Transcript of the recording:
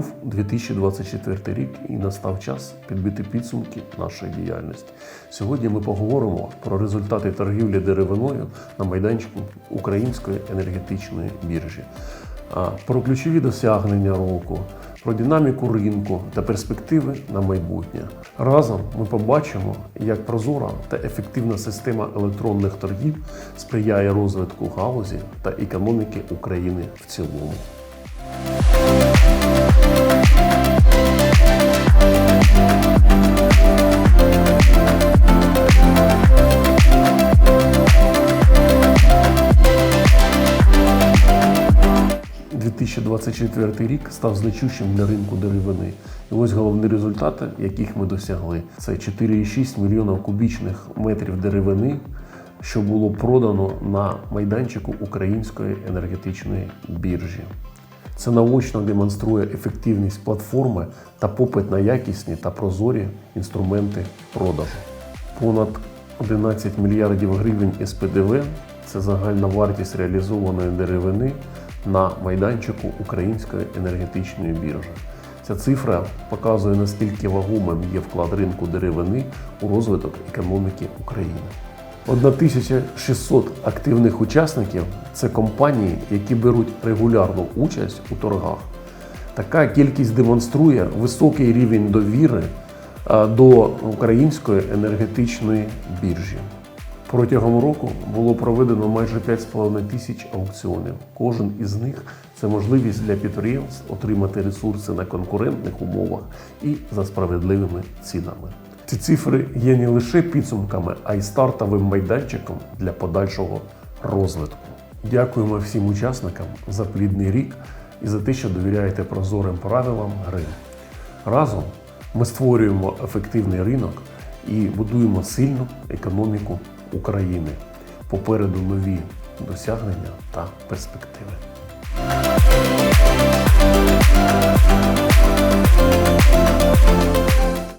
Минув 2024 рік і настав час підбити підсумки нашої діяльності. Сьогодні ми поговоримо про результати торгівлі деревиною на майданчику Української енергетичної біржі, про ключові досягнення року, про динаміку ринку та перспективи на майбутнє. Разом ми побачимо, як прозора та ефективна система електронних торгів сприяє розвитку галузі та економіки України в цілому. – 2024 рік став значущим для ринку деревини. І ось головні результати, яких ми досягли. Це 4,6 мільйона кубічних метрів деревини, що було продано на майданчику Української енергетичної біржі. Це наочно демонструє ефективність платформи та попит на якісні та прозорі інструменти продажу. Понад 11 мільярдів гривень СПДВ це загальна вартість реалізованої деревини на майданчику Української енергетичної біржі. Ця цифра показує наскільки вагомим є вклад ринку деревини у розвиток економіки України. 1600 активних учасників це компанії, які беруть регулярну участь у торгах. Така кількість демонструє високий рівень довіри до української енергетичної біржі. Протягом року було проведено майже 5,5 тисяч аукціонів. Кожен із них це можливість для підприємств отримати ресурси на конкурентних умовах і за справедливими цінами. Ці цифри є не лише підсумками, а й стартовим майданчиком для подальшого розвитку. Дякуємо всім учасникам за плідний рік і за те, що довіряєте прозорим правилам гри. Разом ми створюємо ефективний ринок і будуємо сильну економіку України. Попереду нові досягнення та перспективи.